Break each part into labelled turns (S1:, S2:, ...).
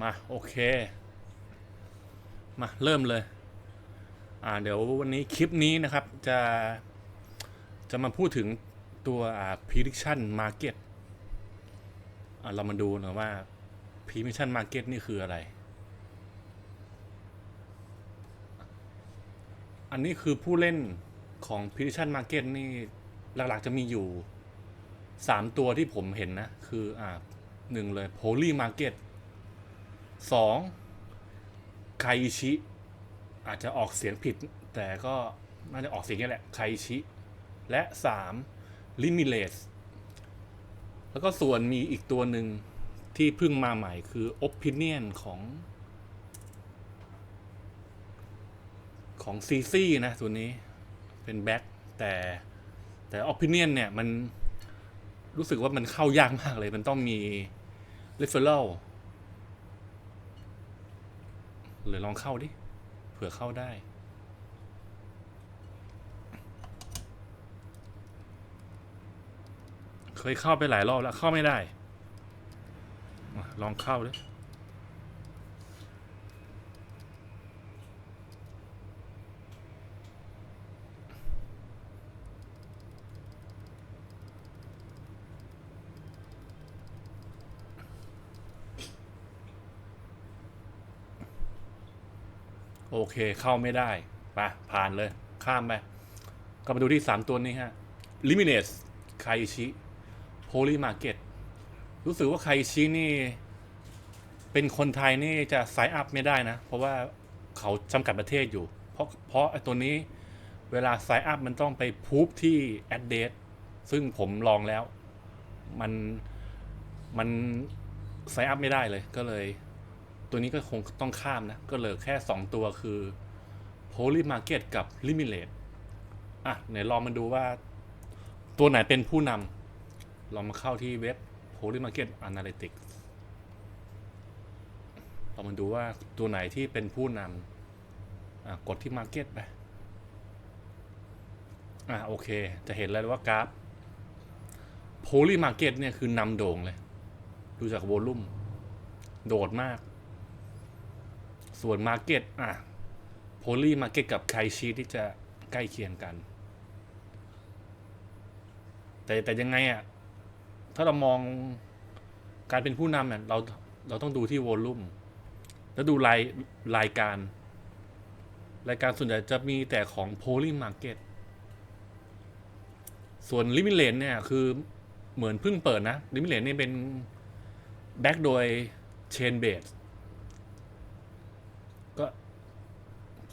S1: มา โอเค มาเริ่มเลย อ่าเดี๋ยววันนี้คลิปนี้นะครับจะจะมาพูดถึงตัวอ่า prediction market อ่าเรามาดูหน่อยว่า prediction market นี่คืออะไร อันนี้คือผู้เล่นของ prediction market นี่หลักๆจะมีอยู่สามตัวที่ผมเห็นนะ คืออ่าหนึ่งเลย poly market สองไคชิ อาจจะออกเสียงผิด แต่ก็น่าจะออกเสียงนี้แหละไคชิ และสามลิมิเลสแล้วก็ส่วนมีอีกตัวหนึ่งที่เพิ่งมาใหม่คือ Opinion ของของซีซี่นะตัวนี้เป็นแบ็คแต่แต่ Opinion เนี่ย มันรู้สึกว่ามันเข้ายากมากเลย มันต้องมี referral หรือลองเข้าดิ เผื่อเข้าได้ เคยเข้าไปหลายรอบแล้วเข้าไม่ได้ ลองเข้าดิ โอเคเข้าไม่ได้ไปผ่านเลย ข้ามไปก็มาดูที่ 3 ตัวนี้ฮะ l i m i n e s ไคชิ Poly Market รู้สึกว่าไคชินี่ เป็นคนไทยนี่จะไซอัพไม่ได้นะ เพราะว่าเขาจำกัดประเทศอยู่ เพราะเพราะไอ้ตัวนี้เวลาไซอัพมันต้องไปพูฟที่ address ซึ่งผมลองแล้ว มันมันไซอัพไม่ได้เลยก็เลย ตัวนี้ก็คงต้องข้ามนะ ก็เหลือแค่ 2 ตัวคือ Poly Market กับ Limit e อะไหนลองมาดูว่า ตัวไหนเป็นผู้นำลองมาเข้าที่เว็บ Poly Market Analytics ลองมาดูว่าตัวไหนที่เป็นผู้นำอะกดที่ Market ไปอะโอเค จะเห็นแล้วว่ากราฟ Poly Market เนี่ยคือนำโด่งเลย ดูจากโวลุ่มโดดมาก ส่วน Market อะ Poly Market กับไคชีที่จะใกล้เคียงกัน แต่แต่ยังไงอะ ถ้าเรามองการเป็นผู้นำเนี่ยเราเราต้องดูที่โวลุ่มแล้วดูรายรายการ รายการส่วนใหญ่จะมีแต่ของ Poly Market ส่วน l i m i t e เนี่ยคือเหมือนเพิ่งเปิดนะ l i m i t e เนี่ยเป็นแบ็กโดย Chain Base ก็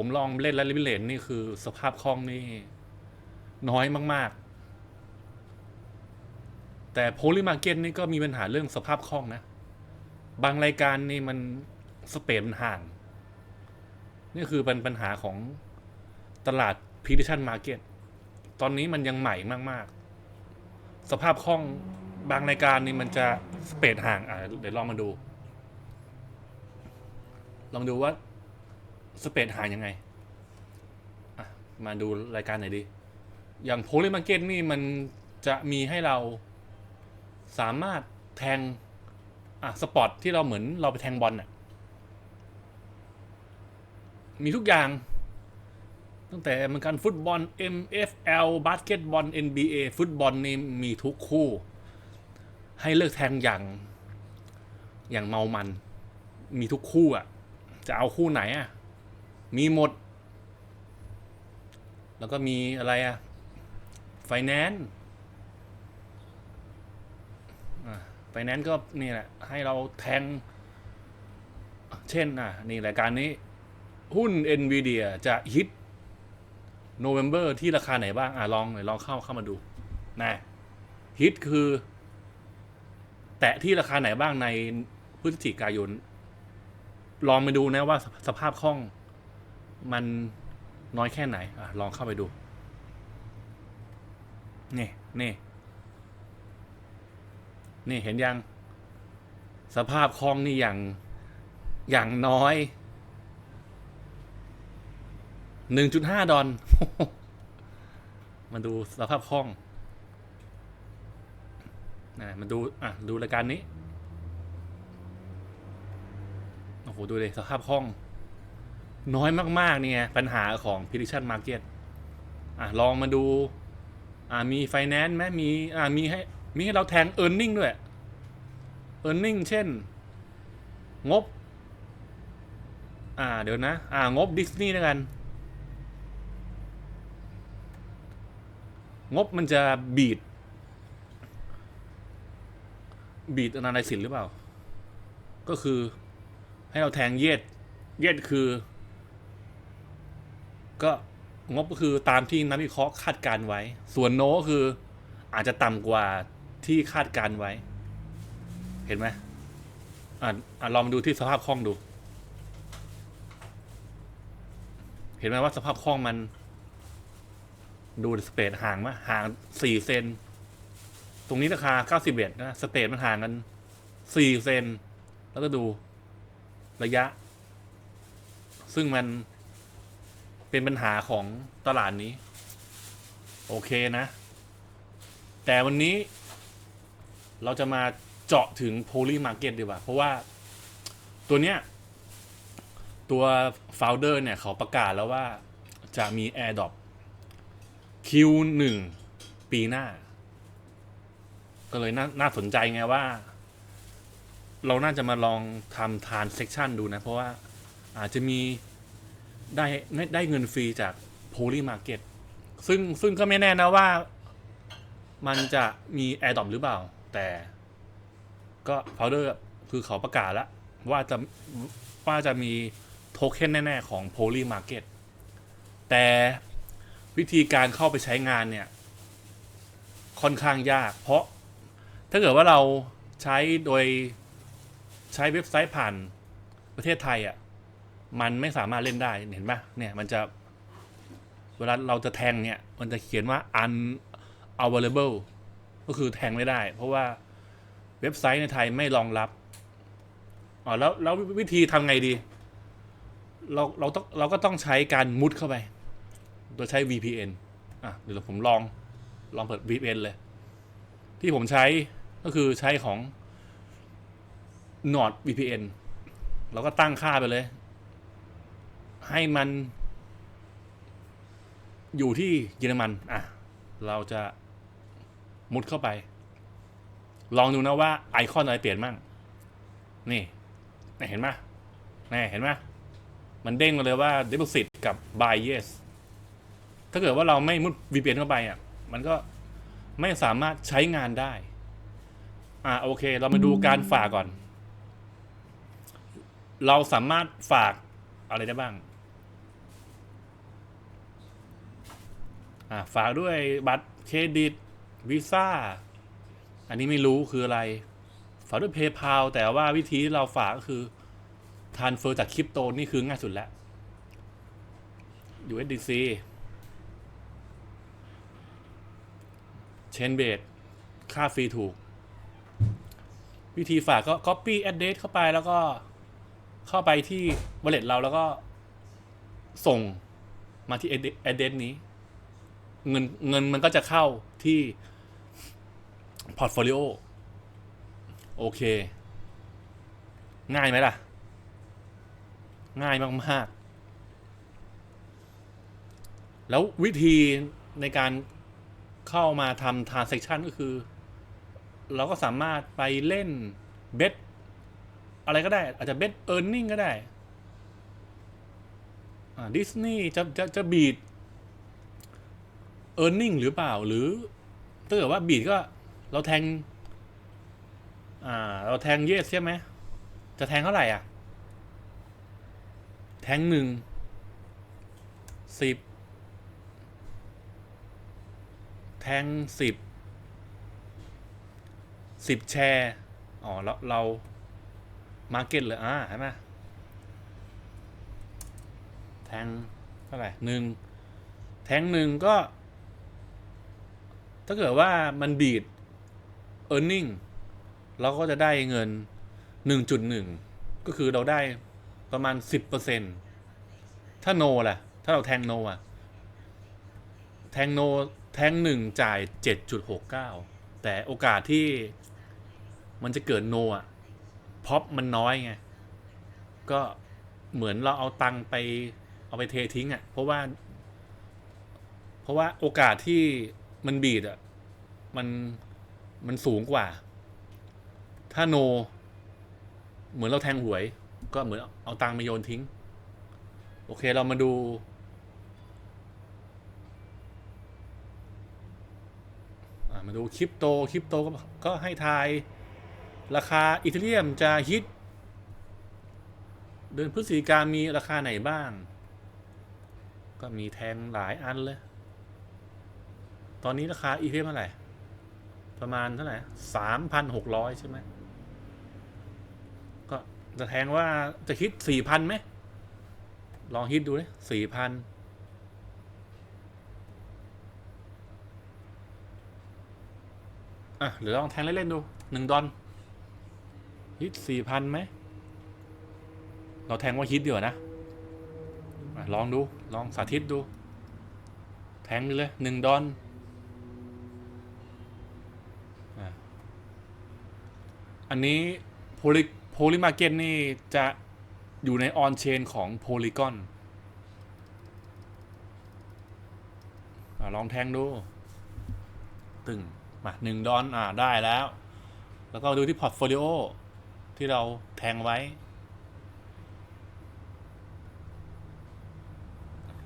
S1: ผมลองเล่นแล้วลิมิเลนนี่คือสภาพคล่องนี่ น้อยมาก ๆ แต่โพลิมาเก็ตนี่ก็มีปัญหาเรื่องสภาพคล่องนะ บางรายการนี่มันสเปดมันห่าง นี่คือเป็นปัญหาของตลาด prediction market ตอนนี้มันยังใหม่มาก ๆ สภาพคล่องบางรายการนี่มันจะสเปดห่างอะเดี๋ยวลองมาดู ลองดูว่า สเปดหางยังไงอะมาดูรายการไหนดี อย่างโพลิมาร์เก็ตนี่มันจะมีให้เราสามารถแทงอะสปอตที่เราเหมือนเราไปแทงบอลน่ะมีทุกอย่าง ตั้งแต่มือนกันฟุตบอล MFL บาสเกตบอล NBA ฟุตบอลนี่มีทุกคู่ ให้เลือกแทงอย่างอย่างเมามัน มีทุกคู่อะ จะเอาคู่ไหนอะ มีหมด แล้วก็มีอะไรอะไฟแนนซ์ไฟแนนซ์ก็นี่แหละ ให้เราแทง เช่นอะนี่รายการนี้ หุ้น NVIDIA จะฮิตโนเวม ber ที่ราคาไหนบ้าง อะ ลองหน่อยลองเข้าเข้ามาดูนะฮิตคือ แตะที่ราคาไหนบ้างในพฤศจิกายน ลองไปดูนะว่าสสภาพคล่อง มันน้อยแค่ไหนอลองเข้าไปดู นี่นี่นี่เห็นยัง สภาพคล่องนี่อย่างอย่างน้อยหนึ่งจุดห้าดอลมาดูสภาพคล่องนะมาดูอะดูรายการนี้ โอ้โห ดูเลยสภาพคล่อง น้อยมากๆเนี่ยปัญหาของ prediction market อะลองมาดูอ่ามี finance ไหมมีอ่ามีให้มีให้เราแทง earning ด้วย earning เช่น งบ อ่าเดี๋ยวนะ อ่างบดิสนีย์แล้วกัน งบมันจะบีดบีดอนาลิซิสหรือเปล่า ก็คือให้เราแทงเยดเยดคือ ก็งบก็คือตามที่นักวิเคราะห์คาดการไว้ ส่วนโนก็คืออาจจะต่ำกว่าที่คาดการไว้ เห็นไหมอ่าลองดูที่สภาพคล่องดู เห็นไหมว่าสภาพคล่องมัน ดูสเปดห่างไหมห่างสี่เซนตรงนี้ราคาเก้าสิบเอ็ดนะสเปดมันห่างกันสี่เซนแล้วก็ดูระยะ ซึ่งมัน เป็นปัญหาของตลาดนี้ โอเคนะ แต่วันนี้เราจะมาเจาะถึง poly market ดีกว่า เพราะว่าตัวเนี้ย ตัว founder เนี่ย เขาประกาศแล้วว่าจะมี airdrop Q1 ปีหน้า ก็เลยนน่าสนใจไงว่า เราน่าจะมาลองทำ transaction ดูนะ เพราะว่าอาจจะมี ได้ได้เงินฟรีจาก poly market ซึ่งซึ่งก็ไม่แน่นะว่า มันจะมี airdrop หรือเปล่า แต่ ก็ founder คือเขาประกาศแล้วว่าจะว่าจะมีโทเค็นแน่ ๆ ของ poly market แต่วิธีการเข้าไปใช้งานเนี่ย ค่อนข้างยาก เพราะถ้าเกิดว่าเราใช้โดยใช้เว็บไซต์ผ่านประเทศไทยอะ่ะ มันไม่สามารถเล่นได้เห็นปะเนี่ยมันจะเวลาเราจะแทงเนี่ย มันจะเขียนว่า unavailable ก็คือแทงไม่ได้ เพราะว่าเว็บไซต์ในไทยไม่รองรับอ๋อแล้วแล้ววิธีทำไงดี เราเราต้องเราก็ต้องใช้การมุดเข้าไป โดยใช้ VPN อะเดี๋ยวผมลองลองเปิด VPN เลย ที่ผมใช้ก็คือใช้ของ Nord VPN เราก็ตั้งค่าไปเลย ให้มันอยู่ที่เยอรมันอะเราจะมุดเข้าไป ลองดูนะว่าไอคอนอะไรเปลี่ยนมั่งนี่นเห็นไหมนี่เห็นไหมมันเด้งมาเลยว่า deposit กับ buy yes ถ้าเกิดว่าเราไม่มุด VPN เข้าไปอะมันก็ไม่สามารถใช้งานได้ อ่าโอเค เรามาดูการฝากก่อน เราสามารถฝากอะไรได้บ้าง อ่า ฝากด้วยบัตรเครดิตวีซ่าอันนี้ไม่รู้คืออะไร ฝากด้วย PayPal แต่ว่าวิธีที่เราฝากก็คือทานเฟอร์จากคริปโตนี่คือง่ายสุดแล้ว USDC เชนเบดค่าฟรีถูก วิธีฝากก็ Copy Address เข้าไปแล้วก็เข้าไปที่ Wallet เราแล้วก็ส่งมาที่ Address นี้ เงินเงินมันก็จะเข้าที่ Portfolio โอโอเค ง่ายไหมล่ะ ง่ายมาก ๆ แล้ววิธีในการเข้ามาทำ transaction ก็คือ เราก็สามารถไปเล่นเบ t อะไรก็ได้ อาจจะเบ t เอ r n i n g ก็ได้ดิสนีย์จะจะจะบีด เอ r n i n g หรือเปล่า หรือถ้าเกิดว่าบีดก็เราแทง อ่า เราแทงเยสใช่ไหม จะแทงเท่าไหร่อะ แทงหนึ่งสิบแทงสิบสิบแชร์ อ๋อแล้วเรามาเก็ตเลยอ่าใช่ไหมแทงเท่าไหร่หนึ่งแทงหนึ่งก็ ถ้าเกิดว่ามันบีด e a r n i n g เราก็จะได้เงิน 1.1 ก็คือเราได้ประมาณ 10%ถ้าโนล่ะ ถ้าเราแทงโนอะ แทงโนแทงหนึ่งจ่าย 7.69 แต่โอกาสที่มันจะเกิดโนอะพอปมันน้อยไง ก็เหมือนเราเอาตังค์ไปเอาไปเททิ้งอะ่ะ เพราะว่า เพราะว่าโอกาสที่ มันบีดอะ่ะ มันมันสูงกว่า ถ้าโน เหมือนเราแทงหวย ก็เหมือนเอาตังค์มาโยนทิ้ง โอเคเรามาดู มาดูคริปโต คริปโตก็ก็ให้ทาย ราคาอีเทเรียมจะฮิต เดือนพฤศจิกามีราคาไหนบ้าง ก็มีแทงหลายอันเลย ตอนนี้ราคาอีเทเรียมเท่าไหร่ ประมาณเท่าไหร่สามพันหกร้อยใช่ไหม ก็จะแทงว่าจะฮิตสี่พันไหม ลองฮิตดูเลยสี่พันอะหรือลองแทงเล่นๆดูหนึ่งดอนฮิตสี่พันไหม เราแทงว่าฮิตดีกว่านะอะลองดู ลองสาธิตดู แทงดูเลยหนึ่งดอนอะ อันนี้โพลิโพลิมาเก็ตนี่จะอยู่ในออนเชนของโพลีกอนลองแทงดู ตึง มาหนึ่งดอน อ่า ได้แล้ว แล้วก็ดูที่พอร์ตโฟลิโอที่เราแทงไว้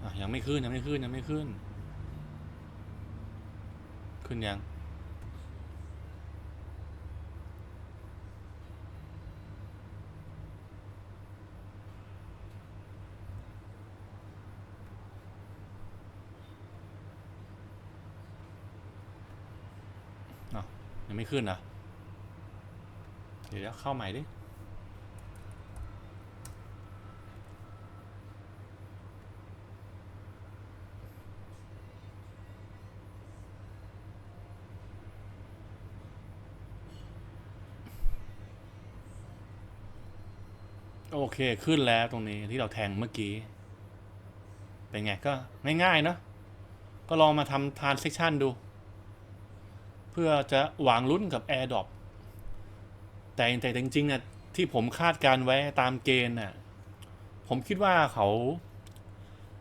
S1: อะยังไม่ขึ้น ยังไม่ขึ้น ยังไม่ขึ้น ขึ้นยัง อ้าว ยังไม่ขึ้นนะเดี๋ยวเข้าใหม่ดิโอเค ขึ้นแล้วตรงนี้ที่เราแทงเมื่อกี้ เป็นไงก็ง่ายๆเนอะก็ลองมาทำทานเซ c ชันดู เพื่อจะหวังลุ้นกับ AirDrop แต่แต่จริงๆนี่ยที่ผมคาดการไว้ตามเกณฑ์น่ะผมคิดว่าเขา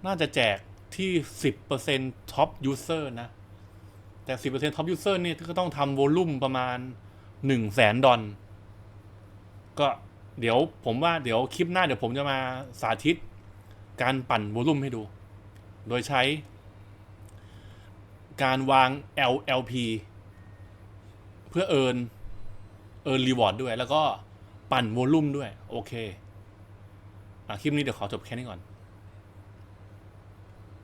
S1: น่าจะแจกที่ 10% Top User นะ แต่ 10% Top User เนี่ยก็ต้องทำโวลุ่มประมาณ 1 0 0 0 0แสนดอลก็เดี๋ยวผมว่าเดี๋ยวคลิปหน้าเดี๋ยวผมจะมาสาธิตการปั่นโวลุ่มให้ดู โดยใช้การวาง LLP เพื่อเอินเอินรีวอร์ดด้วย แล้วก็ปั่นโวลุ่มด้วย โอเค อะคลิปนี้เดี๋ยวขอจบแค่นี้ก่อน